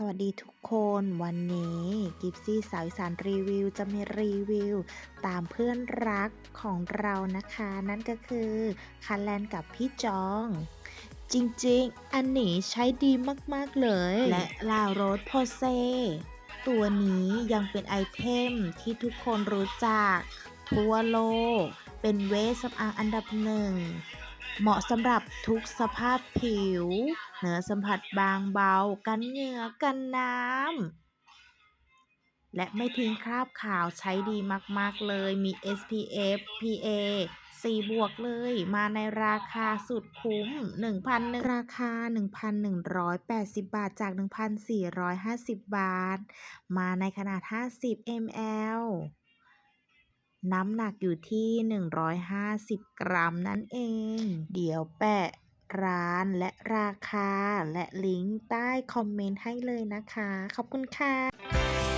สวัสดีทุกคนวันนี้กิฟซี่สาวอีสานรีวิวจะมีรีวิว ตามเพื่อนรักของเรานะคะ นั่นก็คือคาแลนกับพี่จอง จริงๆ อันนี้ใช้ดีมากๆเลย และลาโรสโพเซ ตัวนี้ยังเป็นไอเทมที่ทุกคนรู้จักทั่วโลก เป็นเวชสำอางอันดับหนึ่ง เหมาะสำหรับทุกสภาพผิว เนื้อสัมผัสบางเบา กันเหงื่อกันน้ำ และไม่ทิ้งคราบขาวใช้ดีมาก ๆ เลย มี SPF PA 4 บวกเลย มาในราคาสุดคุ้ม 1,000 ราคา 1,180 บาทจาก 1,450 บาท มาในขนาด 50 ml น้ำหนักอยู่ที่ 150 กรัมนั่นเอง เดี๋ยวแปะร้านและราคาและลิงก์ใต้คอมเมนต์ให้เลยนะคะ ขอบคุณค่ะ